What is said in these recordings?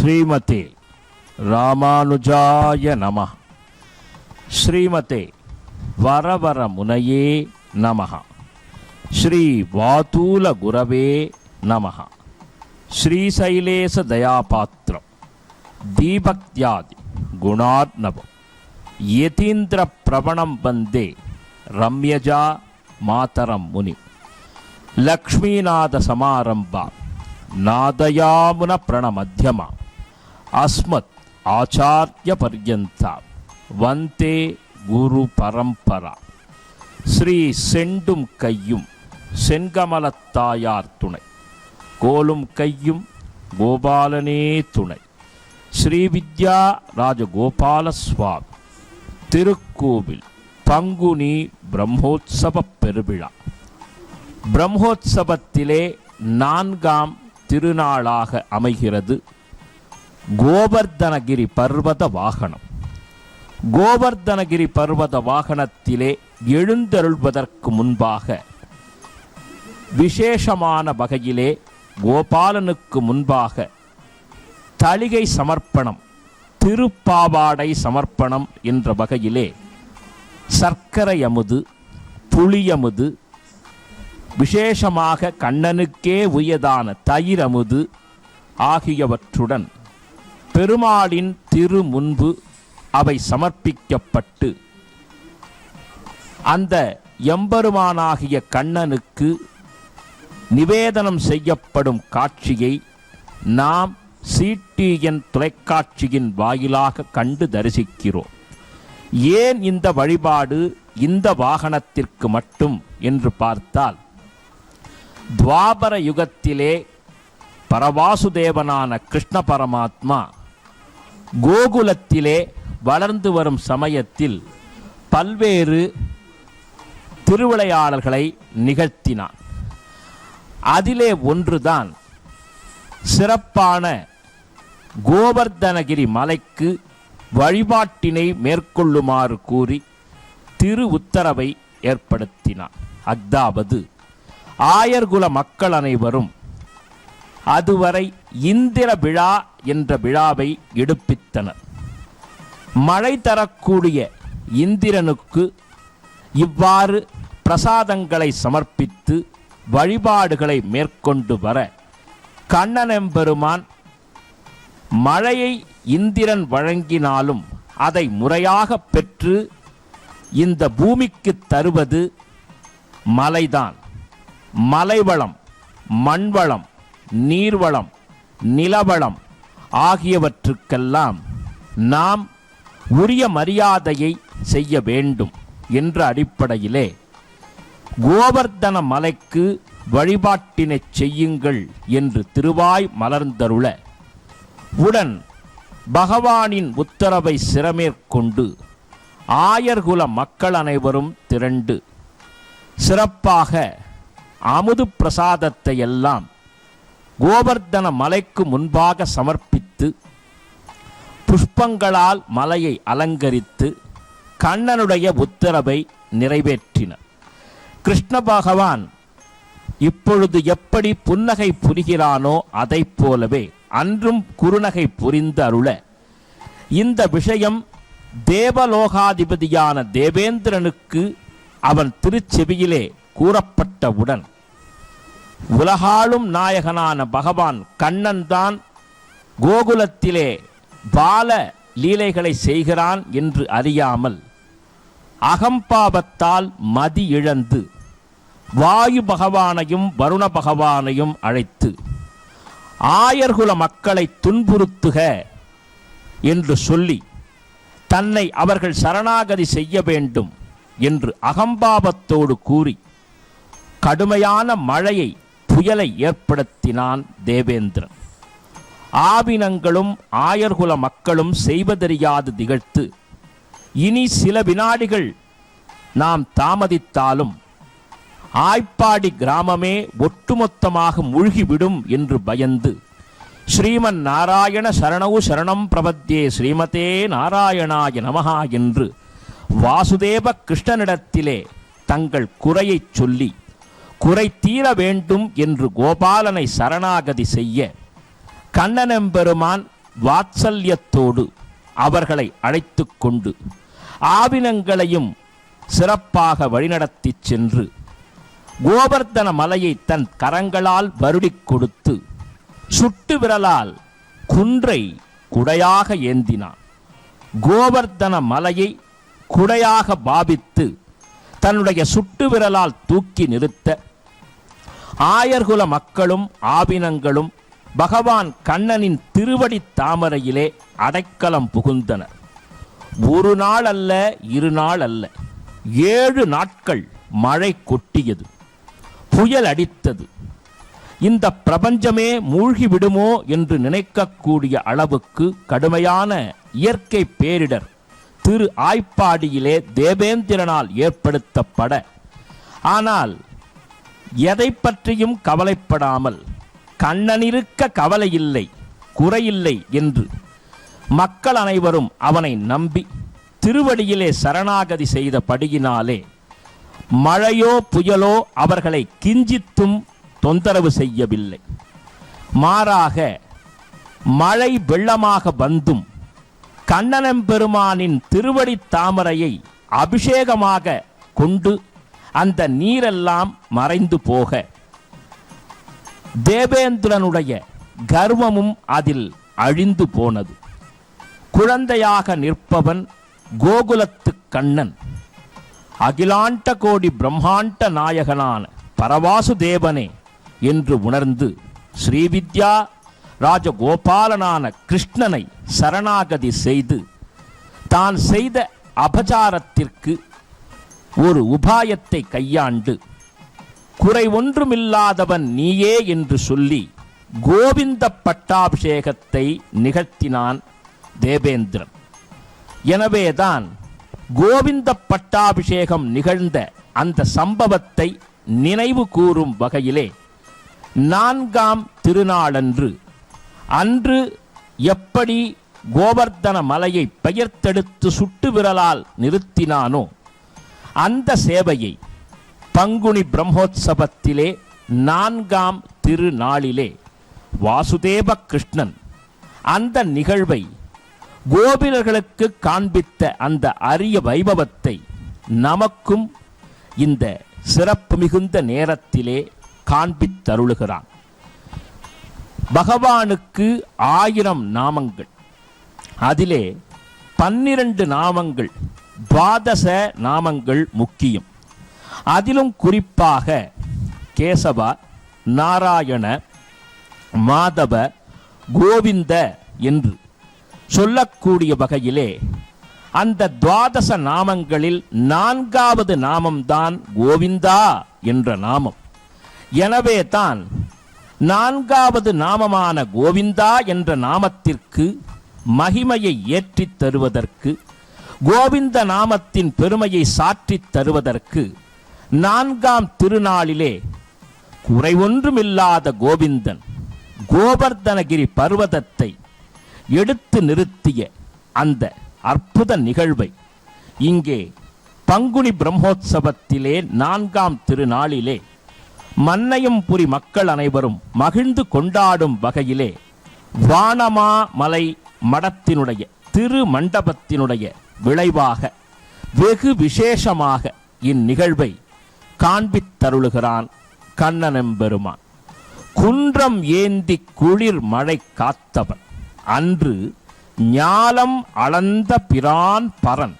శ్రీమతి రామానుజాయ నమ. శ్రీమతి వరవరమునయే నమ. శ్రీ వాతూల గురవే నమ. శ్రీశైలేశ దయాపాత్రం. దీపక్త్యాది గుణాత్నవం యతీంద్ర ప్రవణం వందే రమ్యజా మాతరం ముని. లక్ష్మీనాథ సమారంభ. నాదయామున ప్రణమధ్యమా. ಅಸ್ಮತ್ ಆಚಾರ್ಯ ಪರ್ಯಂತ ವಂತೆ குரு பரம்பரா ஸ்ரீ செண்டும் கையும் செங்கமலத்தாயார் துணை கோலும் கையும் கோபாலனே துணை ஸ்ரீ வித்யா ராஜகோபால சுவாமி திருக்கோவில் பங்குனி பிரம்மோத்சவ பெருவிழா பிரம்மோத்சவத்திலே நான்காம் திருநாளாக அமைகிறது கோவர்தனகிரி பர்வத வாகனம். கோவர்தனகிரி பர்வத வாகனத்திலே எழுந்தருள்வதற்கு முன்பாக விசேஷமான வகையிலே கோபாலனுக்கு முன்பாக தளிகை சமர்ப்பணம் திருப்பாவாடை சமர்ப்பணம் என்ற வகையிலே சர்க்கரை அமுது புளியமுது விசேஷமாக கண்ணனுக்கே உயதான தயிரமுது ஆகியவற்றுடன் பெருமாளின் திரு முன்பு அவை சமர்ப்பிக்கப்பட்டு அந்த எம்பெருமானாகிய கண்ணனுக்கு நிவேதனம் செய்யப்படும் காட்சியை நாம் சிடிஎன் தொலைக்காட்சியின் வாயிலாக கண்டு தரிசிக்கிறோம். ஏன் இந்த வழிபாடு இந்த வாகனத்திற்கு மட்டும் என்று பார்த்தால் துவாபர யுகத்திலே பரவாசுதேவனான கிருஷ்ண பரமாத்மா கோகுலத்திலே வளர்ந்து வரும் சமயத்தில் பல்வேறு திருவிளையாடல்களை நிகழ்த்தினான். அதிலே ஒன்றுதான் சிறப்பான கோவர்தனகிரி மலைக்கு வழிபாட்டினை மேற்கொள்ளுமாறு கூறி திரு உத்தரவை ஏற்படுத்தினான். அதாவது ஆயர்குல மக்கள் அனைவரும் அதுவரை இந்திர விழா என்ற விழாவை எடுப்பித்தனர். மழை தரக்கூடிய இந்திரனுக்கு இவ்வாறு பிரசாதங்களை சமர்ப்பித்து வழிபாடுகளை மேற்கொண்டு வர கண்ணனெம்பெருமான் மழையை இந்திரன் வழங்கினாலும் அதை முறையாக பெற்று இந்த பூமிக்கு தருவது மலைதான். மலைவளம் மண்வளம் நீர்வளம் நிலவளம் ஆகியவற்றுக்கெல்லாம் நாம் உரிய மரியாதையை செய்ய வேண்டும் என்ற அடிப்படையிலே கோவர்தன மலைக்கு வழிபாட்டினைச் செய்யுங்கள் என்று திருவாய் மலர்ந்தருள உடன் பகவானின் உத்தரவை சிரமேற்கொண்டு ஆயர்குல மக்கள் அனைவரும் திரண்டு சிறப்பாக அமுது பிரசாதத்தை எல்லாம் கோவர்தன மலைக்கு முன்பாக சமர்ப்பித்து புஷ்பங்களால் மலையை அலங்கரித்து கண்ணனுடைய உத்தரவை நிறைவேற்றினர் கிருஷ்ண பகவான் இப்பொழுது எப்படி புன்னகை புரிகிறானோ அதைப் போலவே அன்றும் குறுநகை புரிந்து அருள இந்த விஷயம் தேவலோகாதிபதியான தேவேந்திரனுக்கு அவன் திருச்செவியிலே கூறப்பட்டவுடன் உலகாளும் நாயகனான பகவான் கண்ணன் தான் கோகுலத்திலே பால லீலைகளை செய்கிறான் என்று அறியாமல் அகம்பாபத்தால் மதி இழந்து வாயு பகவானையும் வருண பகவானையும் அழைத்து ஆயர்குல மக்களை துன்புறுத்துக என்று சொல்லி தன்னை அவர்கள் சரணாகதி செய்ய வேண்டும் என்று அகம்பாபத்தோடு கூறி கடுமையான மழையை புயலை ஏற்படுத்தினான் தேவேந்திரன். ஆவினங்களும் ஆயர்குல மக்களும் செய்வதறியாது திகழ்த்து இனி சில வினாடிகள் நாம் தாமதித்தாலும் ஆய்ப்பாடி கிராமமே ஒட்டுமொத்தமாக மூழ்கிவிடும் என்று பயந்து ஸ்ரீமன் நாராயண சரணவு சரணம் பிரபத்தியே ஸ்ரீமதே நாராயணாய நமஹா என்று வாசுதேவ கிருஷ்ணனிடத்திலே தங்கள் குறையைச் சொல்லி குறை தீர வேண்டும் என்று கோபாலனை சரணாகதி செய்ய கண்ணனெம்பெருமான் வாத்சல்யத்தோடு அவர்களை அழைத்து கொண்டு ஆவினங்களையும் சிறப்பாக வழிநடத்திச் சென்று கோவர்த்தன மலையை தன் கரங்களால் வருடிக் கொடுத்து சுட்டு விரலால் குன்றை குடையாக ஏந்தினான். கோவர்த்தன மலையை குடையாக பாவித்து தன்னுடைய சுட்டு விரலால் தூக்கி நிறுத்த ஆயர்குல மக்களும் ஆவினங்களும் பகவான் கண்ணனின் திருவடி தாமரையிலே அடைக்கலம் புகுந்தனர் ஒரு நாள் அல்ல இரு நாள் அல்ல. ஏழு நாட்கள் மழை கொட்டியது. புயல் அடித்தது. இந்த பிரபஞ்சமே மூழ்கி விடுமோ என்று நினைக்கக்கூடிய அளவுக்கு கடுமையான இயற்கை பேரிடர் திரு ஆய்ப்பாடியிலே தேவேந்திரனால் ஏற்படுத்தப்பட. ஆனால் எதை பற்றியும் கவலைப்படாமல் கண்ணனிருக்க கவலையில்லை குறையில்லை என்று மக்கள் அனைவரும் அவனை நம்பி திருவடியிலே சரணாகதி செய்த படியினாலே மழையோ புயலோ அவர்களை கிஞ்சித்தும் தொந்தரவு செய்யவில்லை. மாறாக மழை வெள்ளமாக வந்தும் கண்ணனம்பெருமானின் திருவடி தாமரையை அபிஷேகமாக கொண்டு அந்த நீரெல்லாம் மறைந்து போக. தேவேந்திரனுடைய கர்வமும் அதில் அழிந்து போனது. குழந்தையாக நிற்பவன் கோகுலத்து கண்ணன். அகிலாண்ட கோடி பிரம்மாண்ட நாயகனான பரவாசுதேவனே என்று உணர்ந்து ஸ்ரீவித்யா ராஜகோபாலனான கிருஷ்ணனை சரணாகதி செய்து தான் செய்த அபச்சாரத்திற்கு ஒரு உபாயத்தை கையாண்டு குறை ஒன்றுமில்லாதவன் நீயே என்று சொல்லி கோவிந்த பட்டாபிஷேகத்தை நிகழ்த்தினான் தேவேந்திரன். எனவேதான் கோவிந்த பட்டாபிஷேகம் நிகழ்ந்த அந்த சம்பவத்தை நினைவு கூறும் வகையிலே நான்காம் திருநாளன்று அன்று எப்படி கோவர்தன மலையை பெயர்த்தெடுத்து சுட்டு விரலால் நிறுத்தினானோ அந்த சேவையை பங்குனி பிரம்மோத்சவத்திலே நான்காம் திருநாளிலே வாசுதேவ கிருஷ்ணன் அந்த நிகழ்வை கோபிலர்களுக்கு காண்பித்த அந்த அரிய வைபவத்தை நமக்கும் இந்த சிறப்பு மிகுந்த நேரத்திலே காண்பித்தருளுகிறான். பகவானுக்கு ஆயிரம் நாமங்கள். அதிலே பன்னிரண்டு நாமங்கள் துவாதச நாமங்கள் முக்கியம். அதிலும் குறிப்பாக கேசவ நாராயண மாதவ கோவிந்த என்று சொல்லக்கூடிய வகையிலே அந்த துவாதச நாமங்களில் நான்காவது நாமம்தான் கோவிந்தா என்ற நாமம். எனவே தான் நான்காவது நாமமான கோவிந்தா என்ற நாமத்திற்கு மகிமையை ஏற்றித் தருவதற்கு கோவிந்த நாமத்தின் பெருமையை சாற்றித் தருவதற்கு நான்காம் திருநாளிலே குறை ஒன்றுமில்லாத கோவிந்தன் கோவர்தனகிரி பர்வதத்தை எடுத்து நிறுத்திய அந்த அற்புத நிகழ்வை இங்கே பங்குனி பிரம்மோற்சவத்திலே நான்காம் திருநாளிலே மன்னையம்புரி மக்கள் அனைவரும் மகிழ்ந்து கொண்டாடும் வகையிலே வானமாமலை மடத்தினுடைய திரு மண்டபத்தினுடைய விளைவாக வெகு விசேஷமாக இந்நிகழ்வை காண்பித்தருளுகிறான் கண்ணனெம்பெருமான் குன்றம் ஏந்தி குளிர் மழை காத்தவன். அன்று ஞாலம் அளந்த பிரான் பரன்.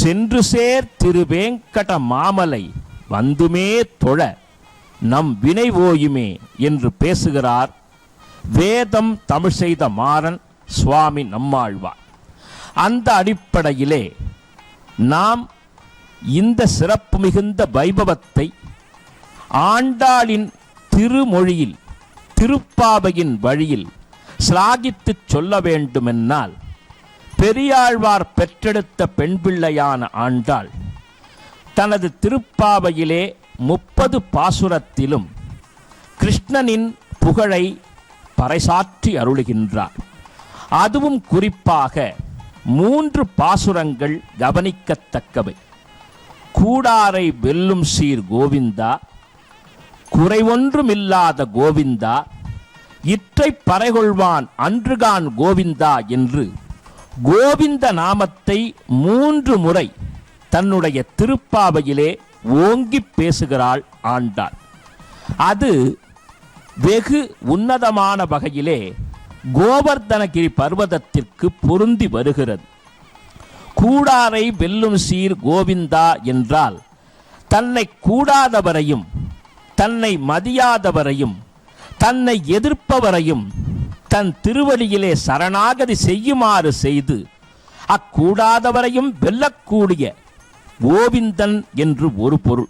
சென்று சேர் திருவேங்கட மாமலை வந்துமே தொழ. நம் வினை ஓயுமே என்று பேசுகிறார் வேதம் தமிழ் செய்த மாறன் சுவாமி நம்மாழ்வார். அந்த அடிப்படையிலே நாம் இந்த சிறப்பு மிகுந்த வைபவத்தை ஆண்டாளின் திருமொழியில் திருப்பாவையின் வழியில் சிலாகித்துச் சொல்ல வேண்டுமென்னால் பெரியாழ்வார் பெற்றெடுத்த பெண் பிள்ளையான ஆண்டாள் தனது திருப்பாவையிலே முப்பது பாசுரத்திலும் கிருஷ்ணனின் புகழை பறைசாற்றி அருளுகின்றார். அதுவும் குறிப்பாக மூன்று பாசுரங்கள் கவனிக்கத்தக்கவை. கூடாரை வெல்லும் சீர் கோவிந்தா குறைவொன்றுமில்லாத கோவிந்தா இற்றை பறைகொள்வான் அன்றுகான் கோவிந்தா என்று கோவிந்த நாமத்தை மூன்று முறை தன்னுடைய திருப்பாவையிலே ஓங்கிப் பேசுகிறாள் ஆண்டாள். அது வெகு உன்னதமான வகையிலே கோவர்தனகிரி பர்வதத்திற்கு பொருந்தி வருகிறது. கூடாரை வெல்லும் சீர் கோவிந்தா என்றால் தன்னை கூடாதவரையும் தன்னை மதியாதவரையும் தன்னை எதிர்ப்பவரையும் தன் திருவழியிலே சரணாகதி செய்யுமாறு செய்து அக்கூடாதவரையும் வெல்லக்கூடிய கோவிந்தன் என்று ஒரு பொருள்.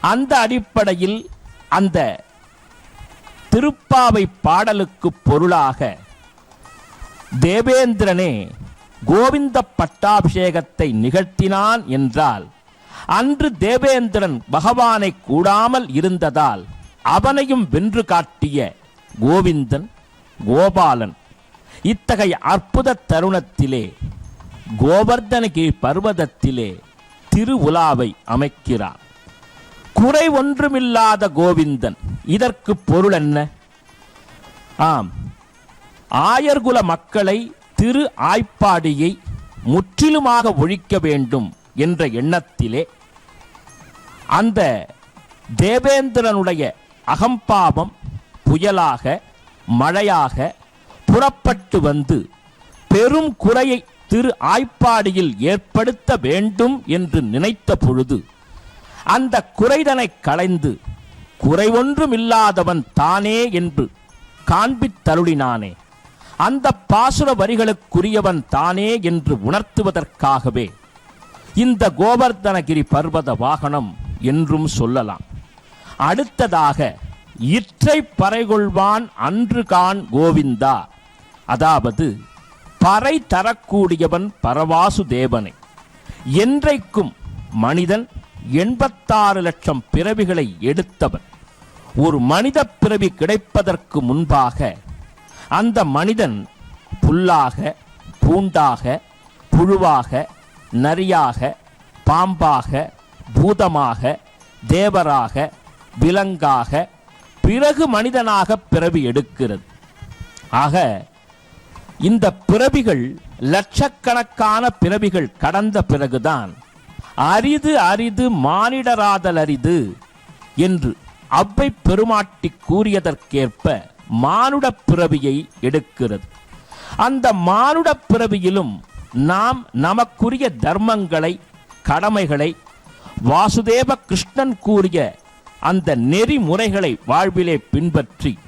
அந்த அடிப்படையில் அந்த திருப்பாவை பாடலுக்கு பொருளாக தேவேந்திரனே கோவிந்த பட்டாபிஷேகத்தை நிகழ்த்தினான் என்றால் அன்று தேவேந்திரன் பகவானை கூடாமல் இருந்ததால் அவனையும் வென்று காட்டிய கோவிந்தன் கோபாலன் இத்தகைய அற்புத தருணத்திலே கோவர்தனகிரி பர்வதத்திலே திருவுலாவை அமைக்கிறார். குறை ஒன்றுமில்லாத கோவிந்தன். இதற்கு பொருள் என்ன? ஆம். ஆயர்குல மக்களை திரு ஆய்ப்பாடியை முற்றிலுமாக ஒழிக்க வேண்டும் என்ற எண்ணத்திலே அந்த தேவேந்திரனுடைய அகம்பாவம் புயலாக மழையாக புறப்பட்டு வந்து பெரும் குறையை திரு ஆய்ப்பாடியில் ஏற்படுத்த வேண்டும் என்று நினைத்த பொழுது அந்த குறைதனை களைந்து குறை ஒன்றுமில்லாதவன் தானே என்று காண்பித்தருளினானே. அந்த பாசுர வரிகளுக்குரியவன் தானே என்று உணர்த்துவதற்காகவே இந்த கோவர்தனகிரி பர்வத வாகனம் என்றும் சொல்லலாம். அடுத்ததாக இற்றை பறைகொள்வான் அன்று கான் கோவிந்தா. அதாவது பறை தரக்கூடியவன் பரவாசு தேவனை. என்றைக்கும் மனிதன் எண்பத்தாறு லட்சம் பிறவிகளை எடுத்தவன். ஒரு மனித பிறவி கிடைப்பதற்கு முன்பாக அந்த மனிதன் புல்லாக பூண்டாக புழுவாக நரியாக பாம்பாக பூதமாக தேவராக விலங்காக பிறகு மனிதனாக பிறவி எடுக்கிறது. ஆக இந்த பிறவிகள் லட்சக்கணக்கான பிறவிகள் கடந்த பிறகுதான் அரிது அரிது மானிடராதல் அரிது என்று அவ்வை பெருமாட்டி கூறியதற்கேற்ப மானுட பிறவியை எடுக்கிறது. அந்த மானுட பிறவியிலும் நாம் நமக்குரிய தர்மங்களை கடமைகளை வாசுதேவ கிருஷ்ணன் கூறிய அந்த நெறிமுறைகளை வாழ்விலே பின்பற்றி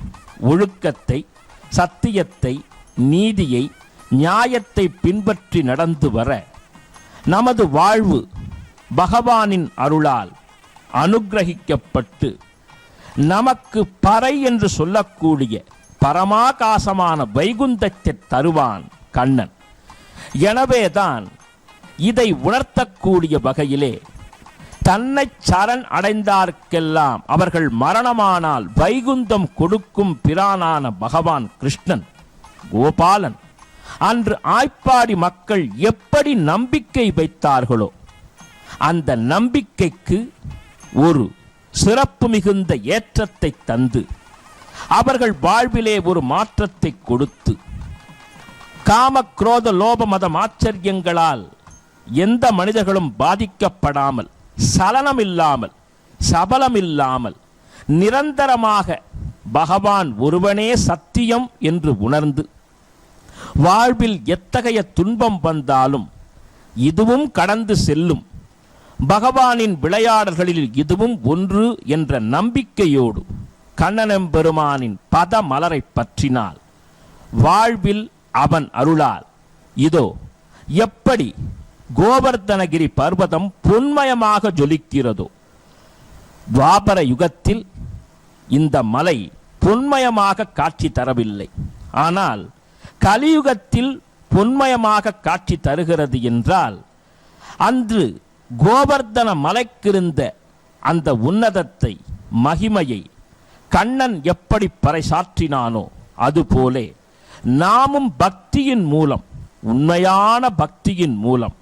ஒழுக்கத்தை சத்தியத்தை நீதியை நியாயத்தை பின்பற்றி நடந்து வர நமது வாழ்வு பகவானின் அருளால் அனுக்கிரகிக்கப்பட்டு நமக்கு பறை என்று சொல்லக்கூடிய பரமாகாசமான வைகுந்தத்தை தருவான் கண்ணன். எனவேதான் இதை உணர்த்தக்கூடிய வகையிலே தன்னை சரண் அடைந்தார்க்கெல்லாம் அவர்கள் மரணமானால் வைகுந்தம் கொடுக்கும் பிரானான பகவான் கிருஷ்ணன் கோபாலன். அன்று ஆய்ப்பாடி மக்கள் எப்படி நம்பிக்கை வைத்தார்களோ அந்த நம்பிக்கைக்கு ஒரு சிறப்பு மிகுந்த ஏற்றத்தை தந்து அவர்கள் வாழ்விலே ஒரு மாற்றத்தை கொடுத்து காம குரோத லோப மதம் ஆச்சரியங்களால் எந்த மனிதர்களும் பாதிக்கப்படாமல் சலனமில்லாமல் சபலமில்லாமல் நிரந்தரமாக பகவான் ஒருவனே சத்தியம் என்று உணர்ந்து வாழ்வில் எத்தகைய துன்பம் வந்தாலும் இதுவும் கடந்து செல்லும். பகவானின் விளையாடல்களில் இதுவும் ஒன்று என்ற நம்பிக்கையோடு கண்ணனம்பெருமானின் பத மலரை பற்றினால் வாழ்வில் அவன் அருளால் இதோ எப்படி கோவர்தனகிரி பர்வதம் பொன்மயமாக ஜொலிக்கிறதோ துவாபர யுகத்தில் இந்த மலை பொன்மயமாக காட்சி தரவில்லை. ஆனால் கலியுகத்தில் பொன்மயமாக காட்சி தருகிறது என்றால் அன்று கோவர்தன மலைக்கிருந்த அந்த உன்னதத்தை மகிமையை கண்ணன் எப்படி பறைசாற்றினானோ அதுபோலே நாமும் பக்தியின் மூலம் உண்மையான பக்தியின் மூலம்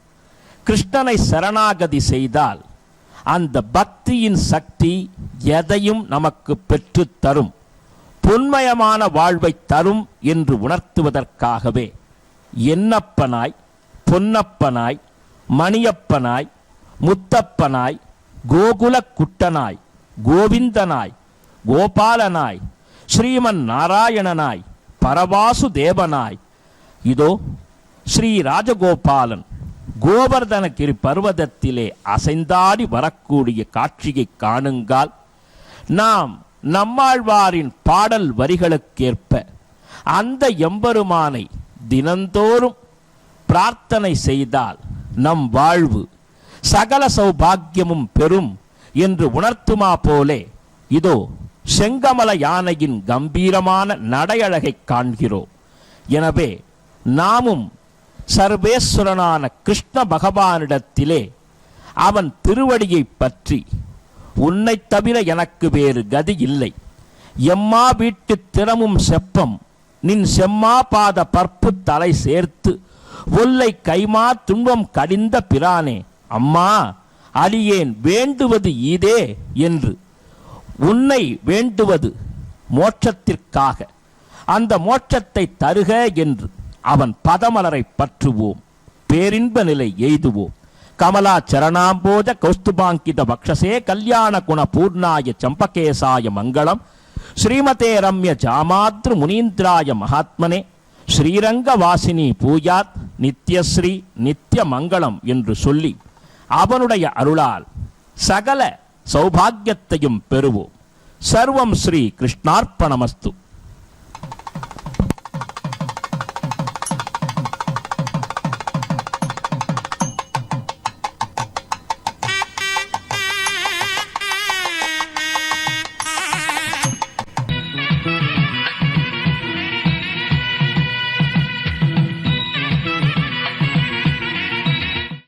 கிருஷ்ணனை சரணாகதி செய்தால் அந்த பக்தியின் சக்தி எதையும் நமக்கு பெற்று தரும் பொன்மயமான வாழ்வை தரும் என்று உணர்த்துவதற்காகவே என்னப்பனாய் பொன்னப்பனாய் மணியப்பனாய் முத்தப்பனாய் கோகுல குட்டனாய் கோவிந்தனாய் கோபாலனாய் ஸ்ரீமன் நாராயணனாய் பரவாசு தேவனாய் இதோ ஸ்ரீ ராஜகோபாலன் கோவர்தனகிரி பர்வதத்திலே அசைந்தாடி வரக்கூடிய காட்சியை காணுங்கால் நாம் நம்மாழ்வாரின் பாடல் வரிகளுக்கேற்ப அந்த எம்பெருமானை தினந்தோறும் பிரார்த்தனை செய்தால் நம் வாழ்வு சகல சௌபாகியமும் பெறும் என்று உணர்த்துமா போலே. இதோ செங்கமல யானையின் கம்பீரமான நடையழகை காண்கிறோம் எனவே நாமும் சர்வேஸ்வரனான கிருஷ்ண பகவானிடத்திலே அவன் திருவடியைப் பற்றி உன்னைத் தவிர எனக்கு வேறு கதி இல்லை. எம்மா வீட்டுத் திறமும் செப்பம் நின் செம்மா பாத பற்பு தலை சேர்த்து ஒல்லை கைமா துன்பம் கடிந்த பிரானே. அம்மா அடியேன் வேண்டுவது இதே என்று. உன்னை வேண்டுவது மோட்சத்திற்காக. அந்த மோட்சத்தை தருக என்று அவன் பதமலரை பற்றுவோம். பேரின்ப நிலை எய்துவோம். கமலா சரணாம்போஜ கௌஸ்துபாங்கித பக்ஷசே கல்யாண குண பூர்ணாய சம்பகேசாய மங்களம். ஸ்ரீமதே ரம்ய ஜாமாத்ரு முனீந்திராய மகாத்மனே. ஸ்ரீரங்க வாசினி பூஜாத் நித்யஸ்ரீ நித்ய மங்களம் என்று சொல்லி அவனுடைய அருளால் சகல சௌபாகியத்தையும் பெறுவோம். சர்வம் ஸ்ரீ கிருஷ்ணார்ப்பணமஸ்து.